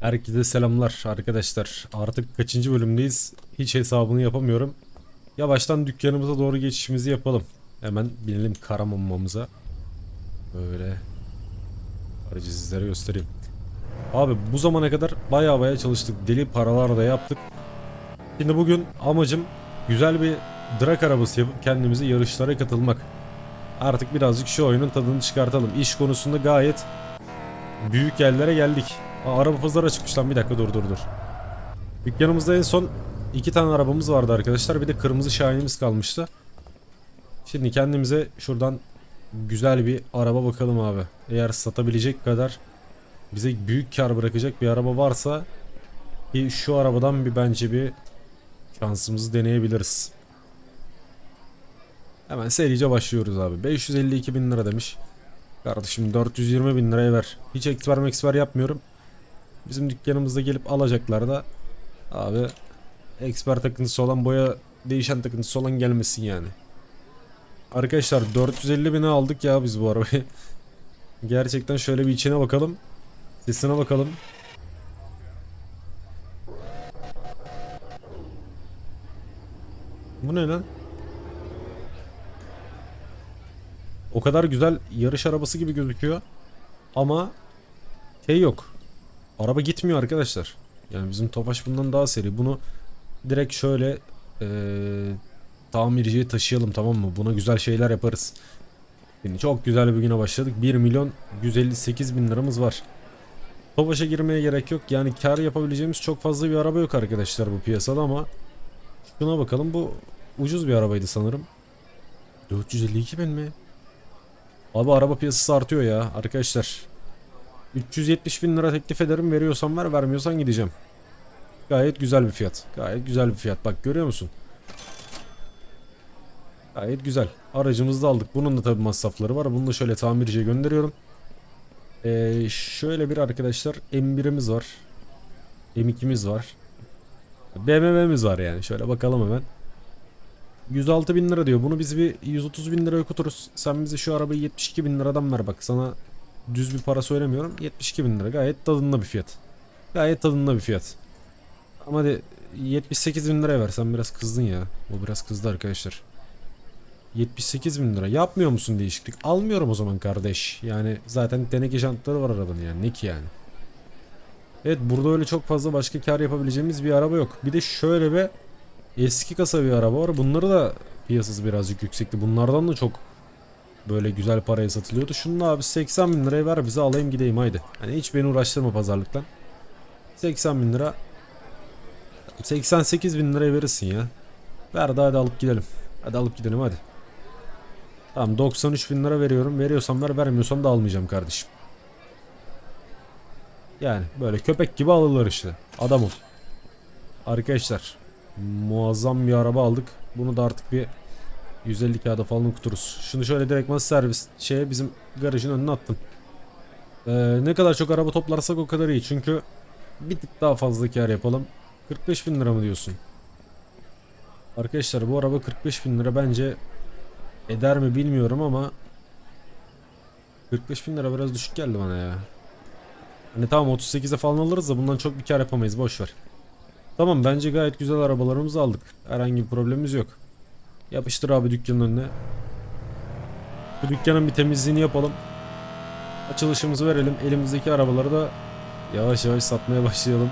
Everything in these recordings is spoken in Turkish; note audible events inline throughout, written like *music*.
Herkese selamlar arkadaşlar. Artık kaçıncı bölümdeyiz? Hiç hesabını yapamıyorum. Yavaştan dükkanımıza doğru geçişimizi yapalım. Hemen binelim Karamanmamıza. Böyle. Aracı sizlere göstereyim. Abi bu zamana kadar baya baya çalıştık. Deli paralar da yaptık. Şimdi bugün amacım güzel bir drag arabası yapıp kendimize yarışlara katılmak. Artık birazcık şu oyunun tadını çıkartalım. İş konusunda gayet büyük yerlere geldik. Aa, araba pazarı açıkmış lan bir dakika dur dur dur. Dükkanımızda en son iki tane arabamız vardı arkadaşlar. Bir de kırmızı şahinimiz kalmıştı. Şimdi kendimize şuradan güzel bir araba bakalım abi. Eğer satabilecek kadar bize büyük kar bırakacak bir araba varsa bir şu arabadan bir bence bir şansımızı deneyebiliriz. Hemen serice başlıyoruz abi. 552 bin lira demiş. Kardeşim 420 bin liraya ver. Hiç eksper meksper yapmıyorum. Bizim dükkanımızda gelip alacaklar da abi eksper takıntısı olan boya değişen takıntısı olan gelmesin yani. Arkadaşlar 450 bine aldık ya biz bu arabayı. *laughs* Gerçekten şöyle bir içine bakalım. Sesine bakalım. Bu ne lan? O kadar güzel yarış arabası gibi gözüküyor. Ama şey yok. Araba gitmiyor arkadaşlar. Yani bizim Tofaş bundan daha seri. Bunu direkt şöyle eee tamirciye taşıyalım tamam mı? Buna güzel şeyler yaparız. Şimdi çok güzel bir güne başladık. 1 milyon 158 bin liramız var. Tofaş'a girmeye gerek yok. Yani kar yapabileceğimiz çok fazla bir araba yok arkadaşlar bu piyasada ama şuna bakalım. Bu ucuz bir arabaydı sanırım. 452 bin mi? Abi araba piyasası artıyor ya arkadaşlar. 370 bin lira teklif ederim veriyorsan ver vermiyorsan gideceğim. Gayet güzel bir fiyat. Gayet güzel bir fiyat. Bak görüyor musun? Gayet güzel. Aracımızı da aldık. Bunun da tabi masrafları var. Bunu da şöyle tamirciye gönderiyorum. Ee, şöyle bir arkadaşlar M1'imiz var. M2'miz var. BMW'miz var yani. Şöyle bakalım hemen. 106 bin lira diyor. Bunu biz bir 130 bin lira okuturuz. Sen bize şu arabayı 72 bin liradan ver bak. Sana düz bir para söylemiyorum. 72 bin lira. Gayet tadında bir fiyat. Gayet tadında bir fiyat. Ama hadi 78 bin liraya ver. Sen biraz kızdın ya. O biraz kızdı arkadaşlar. 78 bin lira. Yapmıyor musun değişiklik? Almıyorum o zaman kardeş. Yani zaten teneke jantları var arabanın yani. Ne ki yani? Evet burada öyle çok fazla başka kar yapabileceğimiz bir araba yok. Bir de şöyle bir eski kasa bir araba var. Bunları da piyasası birazcık yüksekti. Bunlardan da çok böyle güzel paraya satılıyordu. Şunu da abi 80 bin liraya ver bize alayım gideyim haydi. Hani hiç beni uğraştırma pazarlıktan. 80 bin lira 88 bin liraya verirsin ya. Ver de hadi alıp gidelim. Hadi alıp gidelim hadi. Tamam 93 bin lira veriyorum. Veriyorsan ver vermiyorsan da almayacağım kardeşim. Yani böyle köpek gibi alırlar işte. Adam ol. Arkadaşlar muazzam bir araba aldık. Bunu da artık bir 150 kağıda falan okuturuz. Şunu şöyle direktman servis şeye bizim garajın önüne attım. Ee, ne kadar çok araba toplarsak o kadar iyi. Çünkü bir tık daha fazla kar yapalım. 45 bin lira mı diyorsun? Arkadaşlar bu araba 45 bin lira bence eder mi bilmiyorum ama 45 bin lira biraz düşük geldi bana ya. Hani tamam 38'e falan alırız da bundan çok bir kar yapamayız boş ver. Tamam bence gayet güzel arabalarımızı aldık. Herhangi bir problemimiz yok. Yapıştır abi dükkanın önüne. Bu dükkanın bir temizliğini yapalım. Açılışımızı verelim. Elimizdeki arabaları da yavaş yavaş satmaya başlayalım.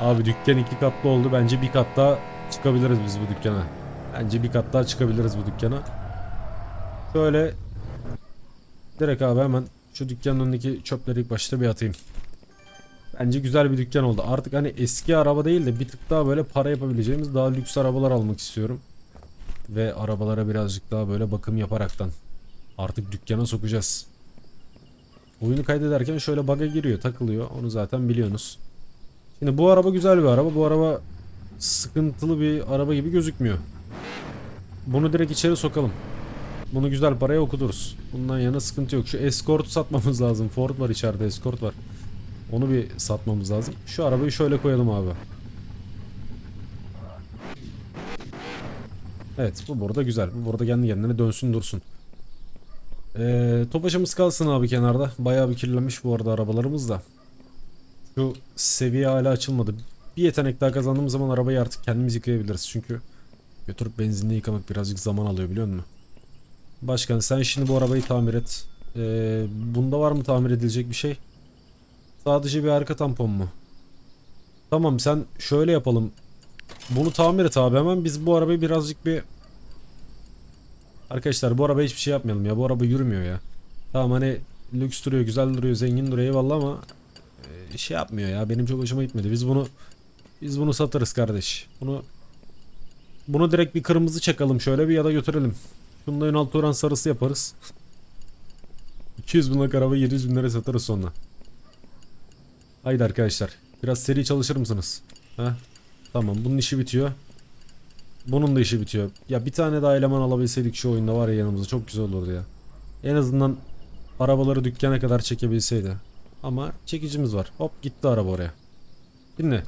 Abi dükkan iki katlı oldu. Bence bir kat daha çıkabiliriz biz bu dükkana. Bence bir kat daha çıkabiliriz bu dükkana. Şöyle direkt abi hemen şu dükkanın önündeki çöpleri ilk başta bir atayım. Bence güzel bir dükkan oldu. Artık hani eski araba değil de bir tık daha böyle para yapabileceğimiz daha lüks arabalar almak istiyorum. Ve arabalara birazcık daha böyle bakım yaparaktan artık dükkana sokacağız. Oyunu kaydederken şöyle bug'a giriyor, takılıyor. Onu zaten biliyorsunuz. Şimdi bu araba güzel bir araba. Bu araba sıkıntılı bir araba gibi gözükmüyor. Bunu direkt içeri sokalım. Bunu güzel paraya okuturuz. Bundan yana sıkıntı yok. Şu Escort'u satmamız lazım. Ford var içeride, Escort var. Onu bir satmamız lazım. Şu arabayı şöyle koyalım abi. Evet bu burada güzel. Bu burada kendi kendine dönsün dursun. Ee, topaşımız kalsın abi kenarda. Bayağı bir kirlenmiş bu arada arabalarımız da. Şu seviye hala açılmadı. Bir yetenek daha kazandığımız zaman arabayı artık kendimiz yıkayabiliriz. Çünkü götürüp benzinle yıkamak birazcık zaman alıyor biliyor musun? Başkan sen şimdi bu arabayı tamir et. Ee, bunda var mı tamir edilecek bir şey? Sadece bir arka tampon mu? Tamam sen şöyle yapalım. Bunu tamir et abi hemen biz bu arabayı birazcık bir... Arkadaşlar bu arabaya hiçbir şey yapmayalım ya bu araba yürümüyor ya. Tamam hani lüks duruyor güzel duruyor zengin duruyor eyvallah ama e, şey yapmıyor ya benim çok hoşuma gitmedi. Biz bunu biz bunu satarız kardeş. Bunu bunu direkt bir kırmızı çakalım şöyle bir ya da götürelim. Şunu da Ünal Turan sarısı yaparız. *laughs* 200 bin liralık araba 700 bin liraya satarız sonra. Haydi arkadaşlar. Biraz seri çalışır mısınız? Ha? Tamam bunun işi bitiyor. Bunun da işi bitiyor. Ya bir tane daha eleman alabilseydik şu oyunda var ya yanımızda çok güzel olurdu ya. En azından arabaları dükkana kadar çekebilseydi. Ama çekicimiz var. Hop gitti araba oraya. Dinle.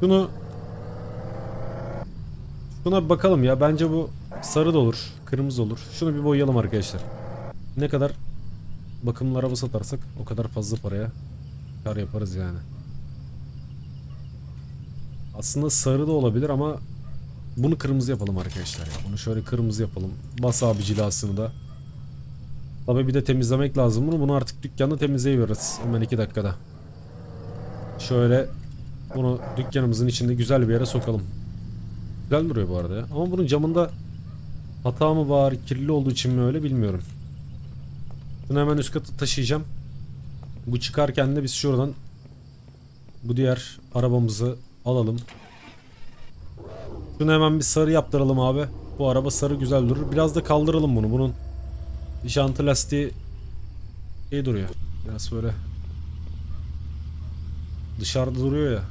Şunu Şuna bir bakalım ya. Bence bu sarı da olur. Kırmızı olur. Şunu bir boyayalım arkadaşlar. Ne kadar bakımlı araba satarsak o kadar fazla paraya kar yaparız yani. Aslında sarı da olabilir ama bunu kırmızı yapalım arkadaşlar ya. Bunu şöyle kırmızı yapalım. Bas abi cilasını da. Tabii bir de temizlemek lazım bunu. Bunu artık dükkanda temizleyiveririz. Hemen iki dakikada. Şöyle bunu dükkanımızın içinde güzel bir yere sokalım. Güzel duruyor bu arada ya. Ama bunun camında hata mı var, kirli olduğu için mi öyle bilmiyorum. Bunu hemen üst kata taşıyacağım. Bu çıkarken de biz şuradan bu diğer arabamızı alalım. Şunu hemen bir sarı yaptıralım abi. Bu araba sarı güzel durur. Biraz da kaldıralım bunu. Bunun jantı lastiği şey duruyor. Biraz böyle dışarıda duruyor ya.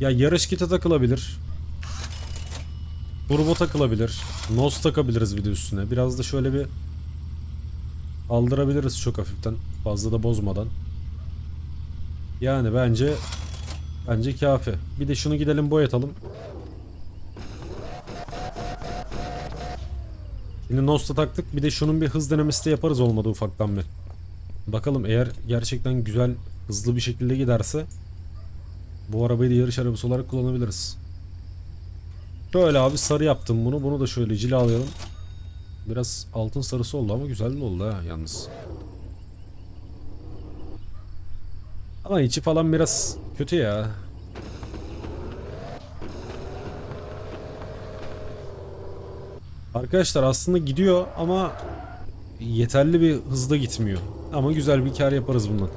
Ya yarış kiti takılabilir. Turbo takılabilir. Nos takabiliriz bir de üstüne. Biraz da şöyle bir aldırabiliriz çok hafiften. Fazla da bozmadan. Yani bence bence kafi. Bir de şunu gidelim boyatalım. Şimdi Nos'ta taktık. Bir de şunun bir hız denemesi de yaparız olmadı ufaktan bir. Bakalım eğer gerçekten güzel hızlı bir şekilde giderse bu arabayı da yarış arabası olarak kullanabiliriz. Şöyle abi sarı yaptım bunu. Bunu da şöyle cilalayalım. Biraz altın sarısı oldu ama güzel de oldu ha yalnız. Ama içi falan biraz kötü ya. Arkadaşlar aslında gidiyor ama yeterli bir hızda gitmiyor. Ama güzel bir kar yaparız bundan.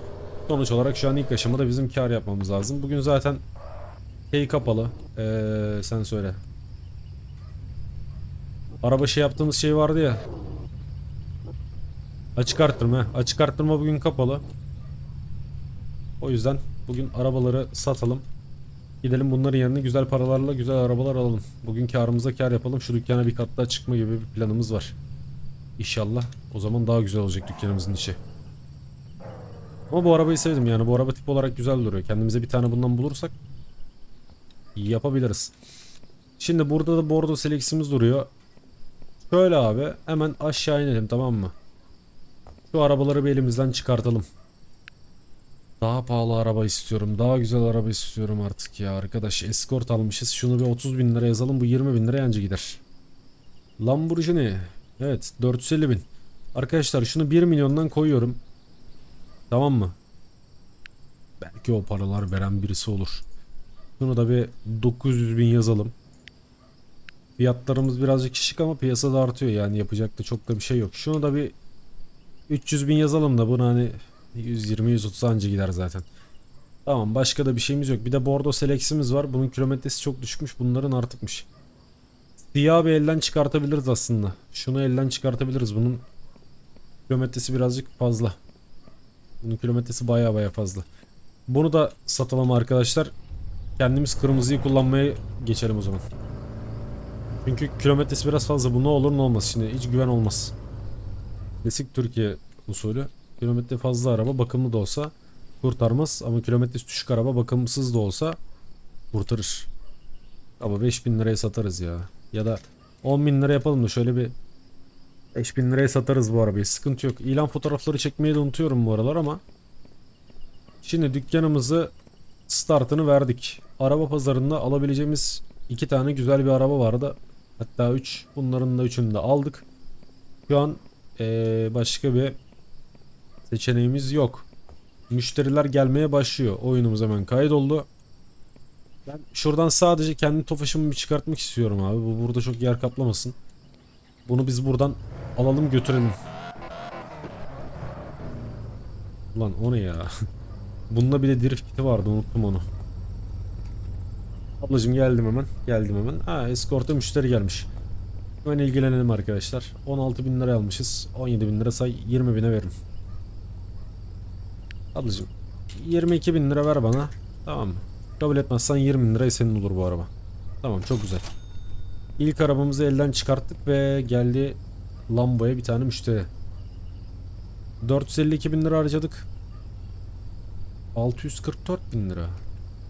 Sonuç olarak şu an ilk aşamada bizim kar yapmamız lazım. Bugün zaten şey kapalı. Ee, sen söyle. Araba şey yaptığımız şey vardı ya. Açık arttırma. Açık arttırma bugün kapalı. O yüzden bugün arabaları satalım. Gidelim bunların yerine güzel paralarla güzel arabalar alalım. Bugün karımıza kar yapalım. Şu dükkana bir kat daha çıkma gibi bir planımız var. İnşallah. O zaman daha güzel olacak dükkanımızın içi. Ama bu arabayı sevdim yani. Bu araba tip olarak güzel duruyor. Kendimize bir tane bundan bulursak yapabiliriz. Şimdi burada da bordo seleksimiz duruyor. Şöyle abi hemen aşağı inelim tamam mı? Şu arabaları bir elimizden çıkartalım. Daha pahalı araba istiyorum. Daha güzel araba istiyorum artık ya arkadaş. Escort almışız. Şunu bir 30 bin lira yazalım. Bu 20 bin lira anca gider. Lamborghini. Evet 450 bin. Arkadaşlar şunu 1 milyondan koyuyorum. Tamam mı? Belki o paralar veren birisi olur. Şunu da bir 900 bin yazalım. Fiyatlarımız birazcık şişik ama piyasada artıyor yani yapacak da çok da bir şey yok. Şunu da bir 300 bin yazalım da bunu hani 120-130 anca gider zaten. Tamam başka da bir şeyimiz yok. Bir de Bordo Selex'imiz var. Bunun kilometresi çok düşmüş. Bunların artıkmış. Siyah bir elden çıkartabiliriz aslında. Şunu elden çıkartabiliriz. Bunun kilometresi birazcık fazla. Bunun kilometresi baya baya fazla. Bunu da satalım arkadaşlar. Kendimiz kırmızıyı kullanmaya geçelim o zaman. Çünkü kilometresi biraz fazla. Bu ne olur ne olmaz. Şimdi hiç güven olmaz. Klasik Türkiye usulü. Kilometre fazla araba bakımlı da olsa kurtarmaz. Ama kilometresi düşük araba bakımsız da olsa kurtarır. Ama 5000 liraya satarız ya. Ya da 10 bin lira yapalım da şöyle bir 5000 liraya satarız bu arabayı. Sıkıntı yok. İlan fotoğrafları çekmeyi de unutuyorum bu aralar ama Şimdi dükkanımızı startını verdik. Araba pazarında alabileceğimiz iki tane güzel bir araba vardı. Hatta üç. Bunların da üçünü de aldık. Şu an eee, başka bir seçeneğimiz yok. Müşteriler gelmeye başlıyor. Oyunumuz hemen kaydoldu. Ben şuradan sadece kendi tofaşımı bir çıkartmak istiyorum abi. Bu burada çok yer kaplamasın. Bunu biz buradan alalım götürelim. Ulan o ne ya? *laughs* Bunda bir de drift kiti vardı unuttum onu. Ablacım geldim hemen. Geldim hemen. Ha eskorta müşteri gelmiş. Hemen ilgilenelim arkadaşlar. 16 bin lira almışız. 17 bin lira say 20 bine verin. Ablacım 22 bin lira ver bana. Tamam mı? Kabul etmezsen 20 bin liraya senin olur bu araba. Tamam çok güzel. İlk arabamızı elden çıkarttık ve geldi Lambo'ya bir tane müşteri. 452 bin lira harcadık. 644 bin lira.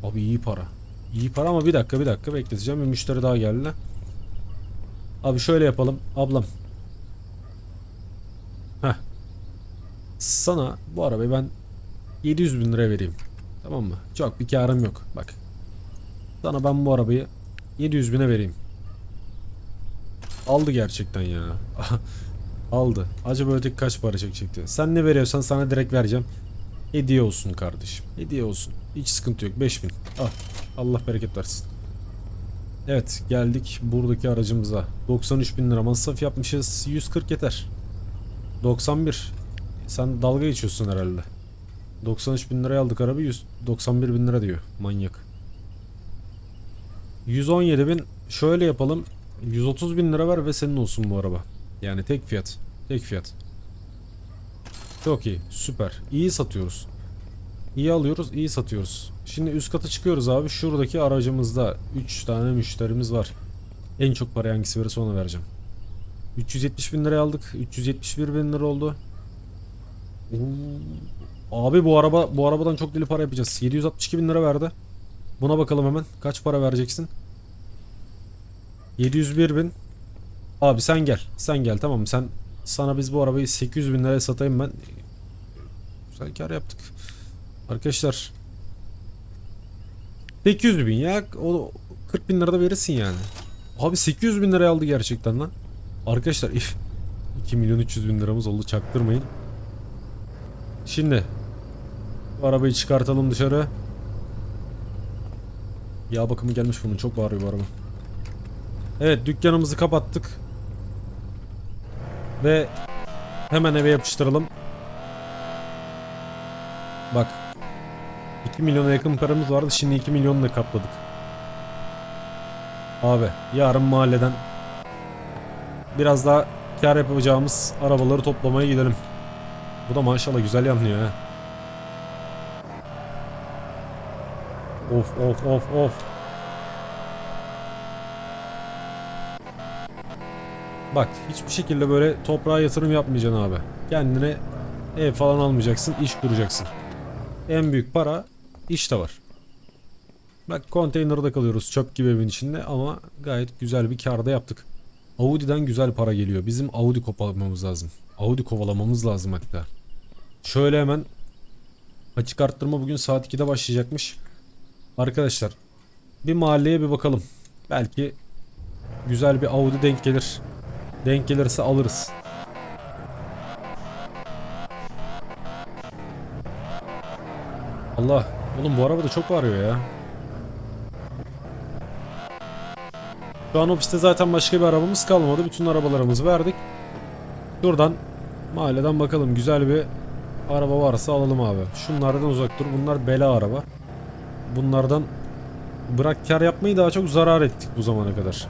Abi iyi para. İyi para ama bir dakika bir dakika bekleteceğim. Bir müşteri daha geldi. Abi şöyle yapalım. Ablam. Heh. Sana bu arabayı ben 700 bin lira vereyim. Tamam mı? Çok bir karım yok. Bak. Sana ben bu arabayı 700 bine vereyim. Aldı gerçekten ya. *laughs* Aldı. Acaba öteki kaç para çekecekti? Sen ne veriyorsan sana direkt vereceğim. Hediye olsun kardeşim. Hediye olsun. Hiç sıkıntı yok. 5000. Al. Allah bereket versin. Evet geldik buradaki aracımıza. 93 bin lira masraf yapmışız. 140 yeter. 91. Sen dalga geçiyorsun herhalde. 93 bin liraya aldık araba 100, 91 bin lira diyor. Manyak. 117 bin şöyle yapalım. 130 bin lira ver ve senin olsun bu araba. Yani tek fiyat. Tek fiyat. Çok iyi. Süper. İyi satıyoruz. İyi alıyoruz, iyi satıyoruz. Şimdi üst kata çıkıyoruz abi. Şuradaki aracımızda 3 tane müşterimiz var. En çok para hangisi verirse ona vereceğim. 370 bin liraya aldık. 371 bin lira oldu. Abi bu araba bu arabadan çok deli para yapacağız. 762 bin lira verdi. Buna bakalım hemen. Kaç para vereceksin? 701 bin. Abi sen gel. Sen gel tamam mı? Sen sana biz bu arabayı 800 bin liraya satayım ben. Güzel kar yaptık. Arkadaşlar 800 bin ya. O 40 bin lira da verirsin yani. Abi 800 bin liraya aldı gerçekten lan. Arkadaşlar if 2 milyon 300 bin liramız oldu çaktırmayın. Şimdi arabayı çıkartalım dışarı. Yağ bakımı gelmiş bunun çok bağırıyor bu araba. Evet dükkanımızı kapattık. Ve hemen eve yapıştıralım. Bak 2 milyona yakın paramız vardı şimdi 2 milyonu da kapladık. Abi yarın mahalleden biraz daha kar yapacağımız arabaları toplamaya gidelim. Bu da maşallah güzel yanlıyor ha. Of of of of. Bak hiçbir şekilde böyle toprağa yatırım yapmayacaksın abi. Kendine ev falan almayacaksın, iş kuracaksın. En büyük para işte var. Bak konteynerda kalıyoruz çöp gibi evin içinde ama gayet güzel bir karda yaptık. Audi'den güzel para geliyor. Bizim Audi kovalamamız lazım. Audi kovalamamız lazım hatta. Şöyle hemen açık arttırma bugün saat 2'de başlayacakmış. Arkadaşlar bir mahalleye bir bakalım. Belki güzel bir Audi denk gelir. Denk gelirse alırız. Allah. Oğlum bu araba da çok bağırıyor ya. Şu an ofiste zaten başka bir arabamız kalmadı. Bütün arabalarımızı verdik. Şuradan mahalleden bakalım. Güzel bir araba varsa alalım abi. Şunlardan uzak dur. Bunlar bela araba. Bunlardan bırak kar yapmayı daha çok zarar ettik bu zamana kadar.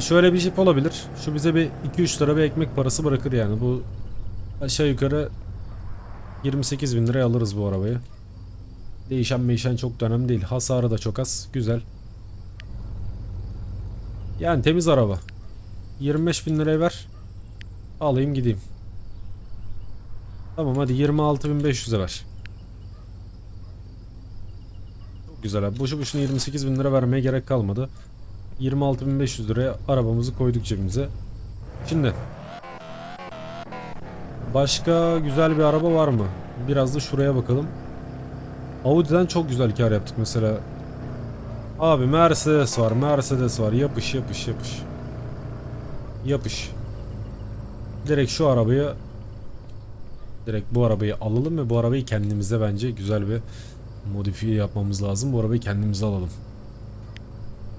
Şöyle bir jip olabilir. Şu bize bir 2-3 lira bir ekmek parası bırakır yani. Bu aşağı yukarı 28 bin liraya alırız bu arabayı. Değişen meşen çok da önemli değil. Hasarı da çok az. Güzel. Yani temiz araba. 25 bin liraya ver. Alayım gideyim. Tamam hadi 26.500'e ver. Çok güzel abi. Boşu boşuna 28 bin lira vermeye gerek kalmadı. 26.500 liraya arabamızı koyduk cebimize. Şimdi Başka güzel bir araba var mı? Biraz da şuraya bakalım. Audi'den çok güzel kar yaptık mesela. Abi Mercedes var, Mercedes var. Yapış, yapış, yapış. Yapış. Direkt şu arabayı direkt bu arabayı alalım ve bu arabayı kendimize bence güzel bir modifiye yapmamız lazım. Bu arabayı kendimize alalım.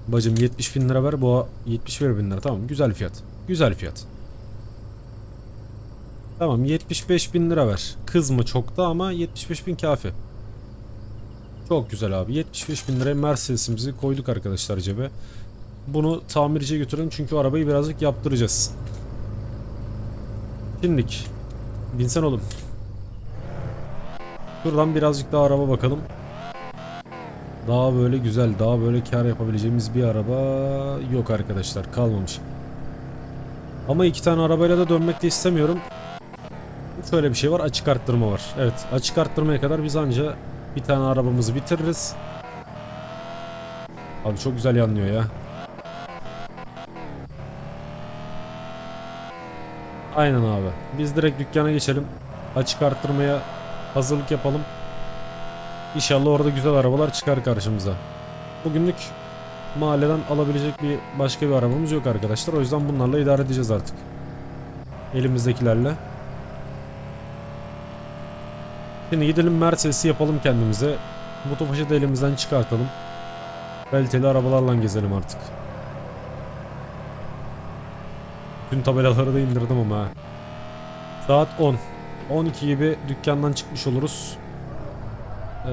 Bacım 70 bin lira ver. Bu 71 bin lira. Tamam güzel fiyat. Güzel fiyat. Tamam 75 bin lira ver. Kızma çok da ama 75 bin kafi. Çok güzel abi. 75 bin liraya Mercedes'imizi koyduk arkadaşlar cebe. Bunu tamirciye götürelim çünkü arabayı birazcık yaptıracağız. Şimdilik. Binsen oğlum. Şuradan birazcık daha araba bakalım. Daha böyle güzel, daha böyle kar yapabileceğimiz bir araba yok arkadaşlar. Kalmamış. Ama iki tane arabayla da dönmek de istemiyorum. Şöyle bir şey var. Açık arttırma var. Evet. Açık arttırmaya kadar biz anca bir tane arabamızı bitiririz. Abi çok güzel yanlıyor ya. Aynen abi. Biz direkt dükkana geçelim. Açık arttırmaya hazırlık yapalım. İnşallah orada güzel arabalar çıkar karşımıza. Bugünlük mahalleden alabilecek bir başka bir arabamız yok arkadaşlar. O yüzden bunlarla idare edeceğiz artık. Elimizdekilerle. Şimdi gidelim Mercedes'i yapalım kendimize. Motofaş'ı da elimizden çıkartalım. Kaliteli arabalarla gezelim artık. Tüm tabelaları da indirdim ama. Saat 10. 12 gibi dükkandan çıkmış oluruz. Ee,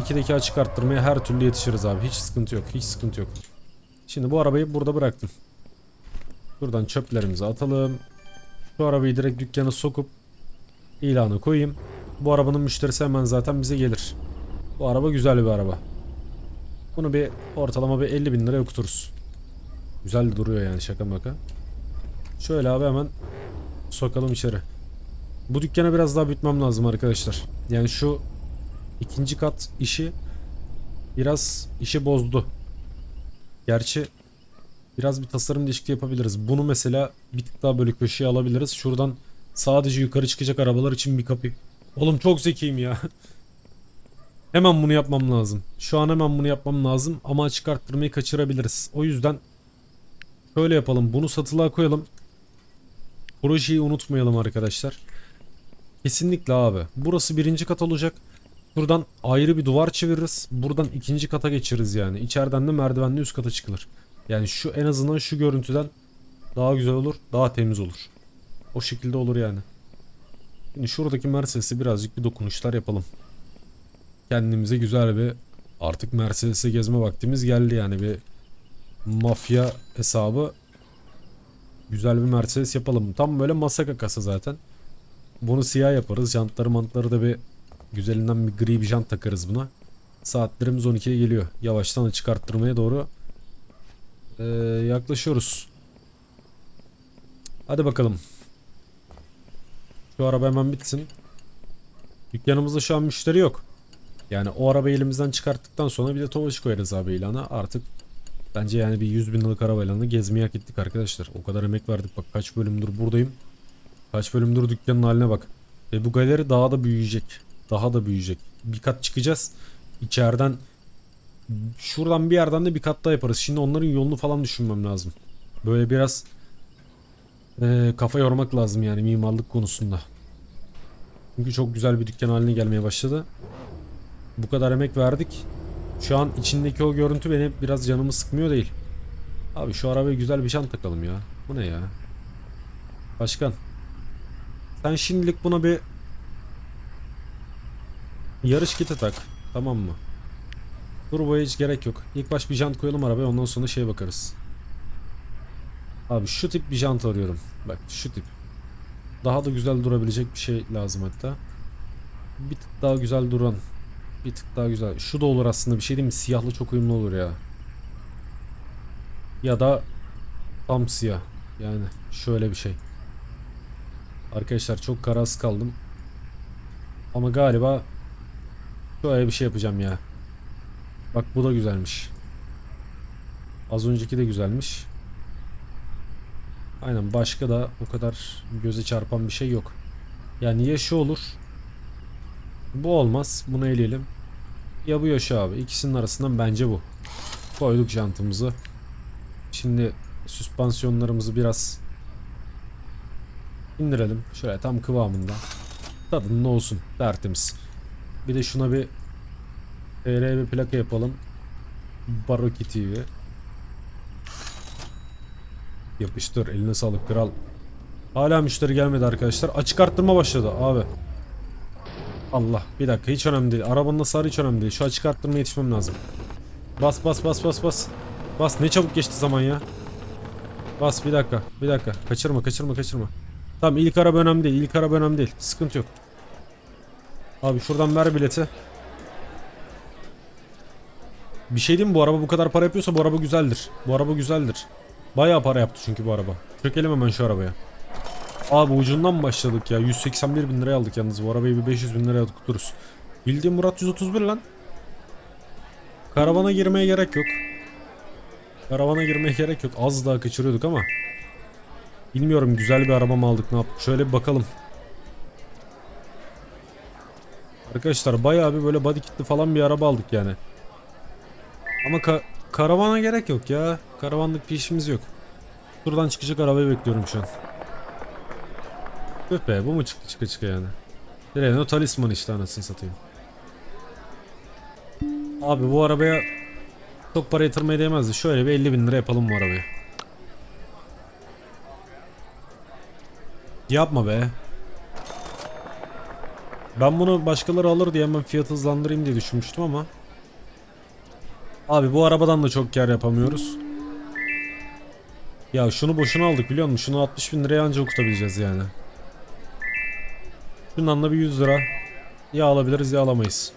2'deki açık arttırmaya her türlü yetişiriz abi. Hiç sıkıntı yok. Hiç sıkıntı yok. Şimdi bu arabayı burada bıraktım. Buradan çöplerimizi atalım. Şu arabayı direkt dükkana sokup ilanı koyayım. Bu arabanın müşterisi hemen zaten bize gelir. Bu araba güzel bir araba. Bunu bir ortalama bir 50 bin liraya okuturuz. Güzel duruyor yani şaka maka. Şöyle abi hemen sokalım içeri. Bu dükkana biraz daha büyütmem lazım arkadaşlar. Yani şu ikinci kat işi biraz işi bozdu. Gerçi biraz bir tasarım değişikliği yapabiliriz. Bunu mesela bir tık daha böyle köşeye alabiliriz. Şuradan sadece yukarı çıkacak arabalar için bir kapı. Oğlum çok zekiyim ya. *laughs* hemen bunu yapmam lazım. Şu an hemen bunu yapmam lazım ama açık arttırmayı kaçırabiliriz. O yüzden şöyle yapalım. Bunu satılığa koyalım. Projeyi unutmayalım arkadaşlar. Kesinlikle abi. Burası birinci kat olacak. Buradan ayrı bir duvar çeviririz. Buradan ikinci kata geçeriz yani. İçeriden de merdivenli üst kata çıkılır. Yani şu en azından şu görüntüden daha güzel olur. Daha temiz olur. O şekilde olur yani. Şimdi şuradaki Mercedes'e birazcık bir dokunuşlar yapalım. Kendimize güzel bir artık Mercedes'e gezme vaktimiz geldi yani bir mafya hesabı güzel bir Mercedes yapalım. Tam böyle masa kakası zaten. Bunu siyah yaparız. Jantları mantları da bir güzelinden bir gri bir jant takarız buna. Saatlerimiz 12'ye geliyor. Yavaştan çıkarttırmaya doğru ee, yaklaşıyoruz. Hadi bakalım. Şu araba hemen bitsin. Dükkanımızda şu an müşteri yok. Yani o arabayı elimizden çıkarttıktan sonra bir de Tovaş koyarız abi ilana. Artık bence yani bir 100 bin liralık arabayla gezmeye hak ettik arkadaşlar. O kadar emek verdik bak kaç bölümdür buradayım. Kaç bölümdür dükkanın haline bak. Ve bu galeri daha da büyüyecek. Daha da büyüyecek. Bir kat çıkacağız. İçeriden şuradan bir yerden de bir kat daha yaparız. Şimdi onların yolunu falan düşünmem lazım. Böyle biraz e, kafa yormak lazım yani mimarlık konusunda. Çünkü çok güzel bir dükkan haline gelmeye başladı. Bu kadar emek verdik. Şu an içindeki o görüntü beni biraz canımı sıkmıyor değil. Abi şu arabaya güzel bir şant takalım ya. Bu ne ya? Başkan. Sen şimdilik buna bir yarış kiti tak. Tamam mı? Turboya hiç gerek yok. İlk baş bir jant koyalım arabaya ondan sonra şeye bakarız. Abi şu tip bir jant arıyorum. Bak şu tip. Daha da güzel durabilecek bir şey lazım hatta. Bir tık daha güzel duran. Bir tık daha güzel. Şu da olur aslında bir şey değil mi? Siyahlı çok uyumlu olur ya. Ya da tam siyah. Yani şöyle bir şey. Arkadaşlar çok kararsız kaldım. Ama galiba şöyle bir şey yapacağım ya. Bak bu da güzelmiş. Az önceki de güzelmiş. Aynen başka da o kadar göze çarpan bir şey yok. Yani ya şu olur. Bu olmaz. Bunu eleyelim. Ya bu ya şu abi. İkisinin arasından bence bu. Koyduk jantımızı. Şimdi süspansiyonlarımızı biraz indirelim. Şöyle tam kıvamında. Tadında olsun. Tertemiz. Bir de şuna bir TR bir plaka yapalım. Baroki TV. Yapıştır. Eline sağlık kral. Hala müşteri gelmedi arkadaşlar. Açık arttırma başladı abi. Allah bir dakika hiç önemli değil. Arabanın hasarı hiç önemli değil. Şu açık arttırmaya yetişmem lazım. Bas bas bas bas bas. Bas ne çabuk geçti zaman ya. Bas bir dakika bir dakika. Kaçırma kaçırma kaçırma. Tamam ilk araba önemli değil. İlk araba önemli değil. Sıkıntı yok. Abi şuradan ver bileti. Bir şey diyeyim mi? Bu araba bu kadar para yapıyorsa bu araba güzeldir. Bu araba güzeldir. Bayağı para yaptı çünkü bu araba. Çökelim hemen şu arabaya. Abi ucundan başladık ya? 181 bin liraya aldık yalnız. Bu arabayı bir 500 bin liraya tuturuz. Bildiğim Murat 131 lan. Karavana girmeye gerek yok. Karavana girmeye gerek yok. Az daha kaçırıyorduk ama. Bilmiyorum güzel bir araba mı aldık ne yaptık. Şöyle bir bakalım. Arkadaşlar bayağı bir böyle body kitli falan bir araba aldık yani. Ama ka- karavana gerek yok ya. Karavanlık bir işimiz yok. Buradan çıkacak arabayı bekliyorum şu an. Tüh be bu mu çıktı çıka çıka yani. Renault Talisman işte anasını satayım. Abi bu arabaya çok para yatırmaya değmezdi. Şöyle bir 50 bin lira yapalım bu arabaya. Yapma be. Ben bunu başkaları alır diye hemen fiyatı hızlandırayım diye düşünmüştüm ama. Abi bu arabadan da çok kar yapamıyoruz. Ya şunu boşuna aldık biliyor musun? Şunu 60 bin liraya anca okutabileceğiz yani. Şundan da bir 100 lira. Ya alabiliriz ya alamayız.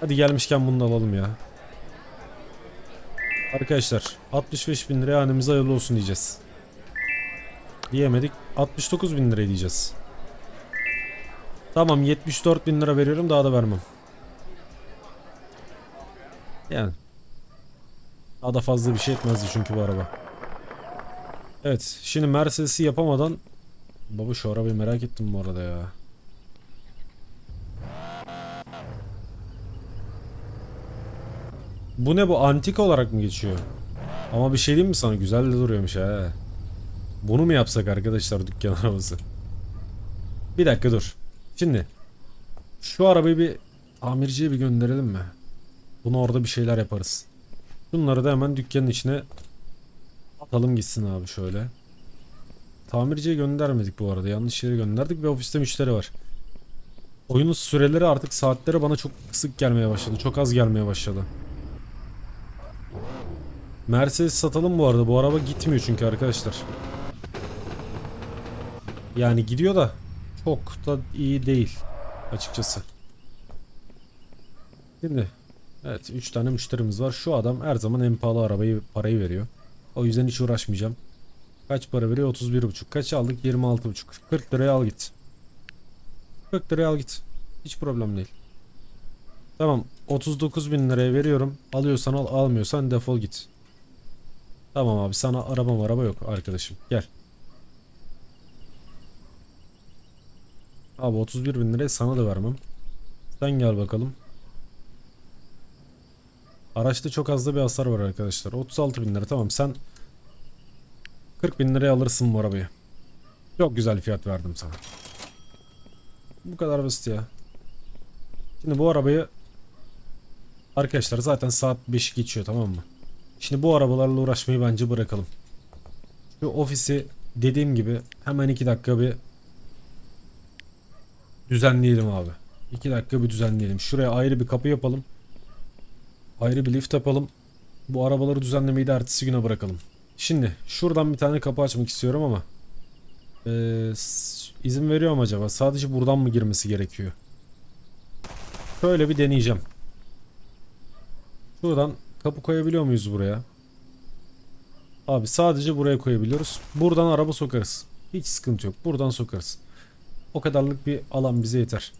Hadi gelmişken bunu da alalım ya. Arkadaşlar 65 bin liraya hanemize hayırlı olsun diyeceğiz. Diyemedik. 69 bin liraya diyeceğiz. Tamam 74 bin lira veriyorum daha da vermem. Yani. Daha da fazla bir şey etmezdi çünkü bu araba. Evet şimdi Mercedes'i yapamadan Baba şu arabayı merak ettim bu arada ya. Bu ne bu antik olarak mı geçiyor? Ama bir şey diyeyim mi sana güzel de duruyormuş ha. Bunu mu yapsak arkadaşlar dükkan *laughs* arabası? Bir dakika dur. Şimdi şu arabayı bir tamirciye bir gönderelim mi? Bunu orada bir şeyler yaparız. Bunları da hemen dükkanın içine atalım gitsin abi şöyle. Tamirciye göndermedik bu arada. Yanlış yere gönderdik ve ofiste müşteri var. Oyunun süreleri artık saatleri bana çok sık gelmeye başladı. Çok az gelmeye başladı. Mercedes satalım bu arada. Bu araba gitmiyor çünkü arkadaşlar. Yani gidiyor da çok da iyi değil açıkçası. Şimdi evet 3 tane müşterimiz var. Şu adam her zaman en pahalı arabayı parayı veriyor. O yüzden hiç uğraşmayacağım. Kaç para veriyor? 31,5. Kaç aldık? 26,5. 40 liraya al git. 40 liraya al git. Hiç problem değil. Tamam. 39 bin liraya veriyorum. Alıyorsan al, almıyorsan defol git. Tamam abi sana araba araba yok arkadaşım. Gel. Abi 31 bin liraya sana da vermem. Sen gel bakalım. Araçta çok az da bir hasar var arkadaşlar. 36 bin lira tamam sen 40 bin liraya alırsın bu arabayı. Çok güzel fiyat verdim sana. Bu kadar basit ya. Şimdi bu arabayı Arkadaşlar zaten saat 5 geçiyor tamam mı? Şimdi bu arabalarla uğraşmayı bence bırakalım. Şu ofisi dediğim gibi hemen 2 dakika bir düzenleyelim abi. 2 dakika bir düzenleyelim. Şuraya ayrı bir kapı yapalım. Ayrı bir lift yapalım. Bu arabaları düzenlemeyi de ertesi güne bırakalım. Şimdi şuradan bir tane kapı açmak istiyorum ama ee, izin veriyor mu acaba? Sadece buradan mı girmesi gerekiyor? Şöyle bir deneyeceğim. Şuradan kapı koyabiliyor muyuz buraya? Abi sadece buraya koyabiliyoruz. Buradan araba sokarız. Hiç sıkıntı yok. Buradan sokarız. O kadarlık bir alan bize yeter.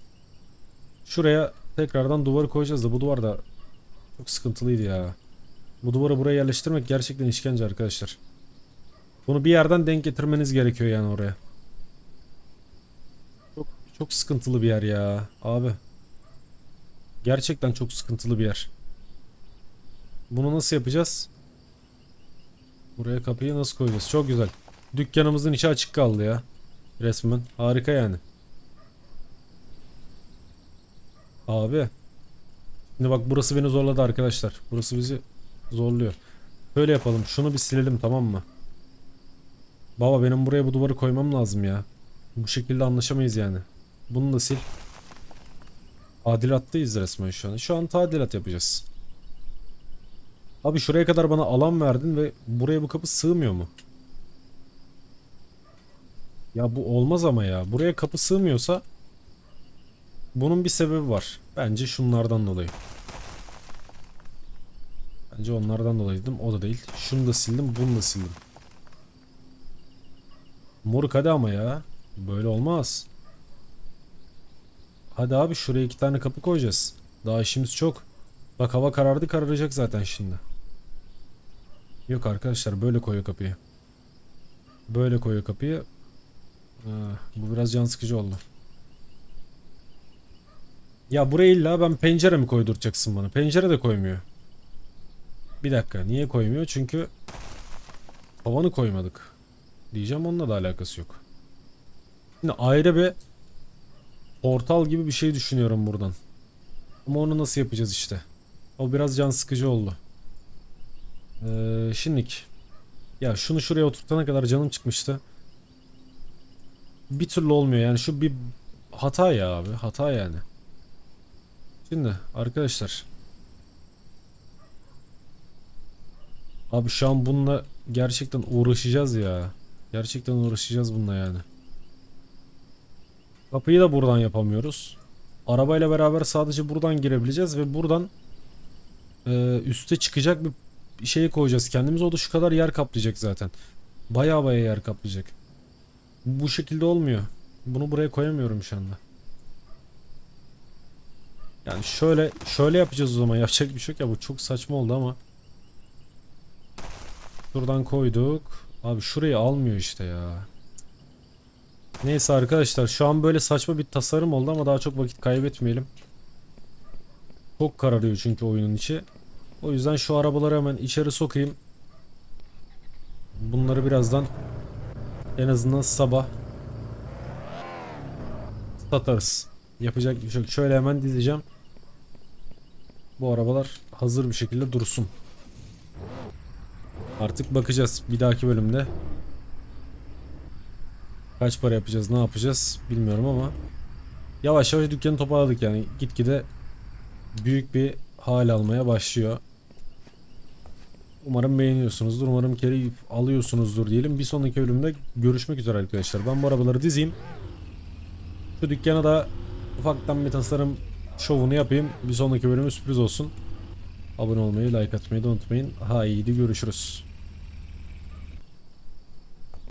Şuraya tekrardan duvarı koyacağız da bu duvar da çok sıkıntılıydı ya. Bu duvarı buraya yerleştirmek gerçekten işkence arkadaşlar. Bunu bir yerden denk getirmeniz gerekiyor yani oraya. Çok sıkıntılı bir yer ya abi. Gerçekten çok sıkıntılı bir yer. Bunu nasıl yapacağız? Buraya kapıyı nasıl koyacağız? Çok güzel. Dükkanımızın içi açık kaldı ya. Resmen. Harika yani. Abi. Şimdi bak burası beni zorladı arkadaşlar. Burası bizi zorluyor. Böyle yapalım. Şunu bir silelim tamam mı? Baba benim buraya bu duvarı koymam lazım ya. Bu şekilde anlaşamayız yani. Bunu da sil. Tadilattayız resmen şu an. Şu an tadilat yapacağız. Abi şuraya kadar bana alan verdin ve buraya bu kapı sığmıyor mu? Ya bu olmaz ama ya. Buraya kapı sığmıyorsa bunun bir sebebi var. Bence şunlardan dolayı. Bence onlardan dolayı dedim. O da değil. Şunu da sildim, bunu da sildim. Moruk hadi ama ya. Böyle olmaz. Hadi abi şuraya iki tane kapı koyacağız. Daha işimiz çok. Bak hava karardı kararacak zaten şimdi. Yok arkadaşlar böyle koyuyor kapıyı. Böyle koyuyor kapıyı. Ha, bu biraz can sıkıcı oldu. Ya buraya illa ben pencere mi koyduracaksın bana? Pencere de koymuyor. Bir dakika niye koymuyor? Çünkü havanı koymadık. Diyeceğim onunla da alakası yok. Şimdi ayrı bir portal gibi bir şey düşünüyorum buradan. Ama onu nasıl yapacağız işte. O biraz can sıkıcı oldu. Ee, şimdilik. Ya şunu şuraya oturtana kadar canım çıkmıştı. Bir türlü olmuyor yani şu bir hata ya abi hata yani. Şimdi arkadaşlar. Abi şu an bununla gerçekten uğraşacağız ya. Gerçekten uğraşacağız bununla yani. Kapıyı da buradan yapamıyoruz. Arabayla beraber sadece buradan girebileceğiz ve buradan e, üste çıkacak bir şey koyacağız kendimize. O da şu kadar yer kaplayacak zaten. Baya baya yer kaplayacak. Bu şekilde olmuyor. Bunu buraya koyamıyorum şu anda. Yani şöyle şöyle yapacağız o zaman. *laughs* Yapacak bir şey yok ya. Bu çok saçma oldu ama. Şuradan koyduk. Abi şurayı almıyor işte ya. Neyse arkadaşlar şu an böyle saçma bir tasarım oldu ama daha çok vakit kaybetmeyelim. Çok kararıyor çünkü oyunun içi. O yüzden şu arabaları hemen içeri sokayım. Bunları birazdan en azından sabah satarız. Yapacak bir şey yok. Şöyle hemen dizeceğim. Bu arabalar hazır bir şekilde dursun. Artık bakacağız bir dahaki bölümde. Kaç para yapacağız, ne yapacağız bilmiyorum ama yavaş yavaş dükkanı toparladık yani gitgide büyük bir hal almaya başlıyor. Umarım beğeniyorsunuzdur. Umarım keyif alıyorsunuzdur diyelim. Bir sonraki bölümde görüşmek üzere arkadaşlar. Ben bu arabaları dizeyim. Şu dükkana da ufaktan bir tasarım şovunu yapayım. Bir sonraki bölümü sürpriz olsun. Abone olmayı, like atmayı da unutmayın. Haydi görüşürüz.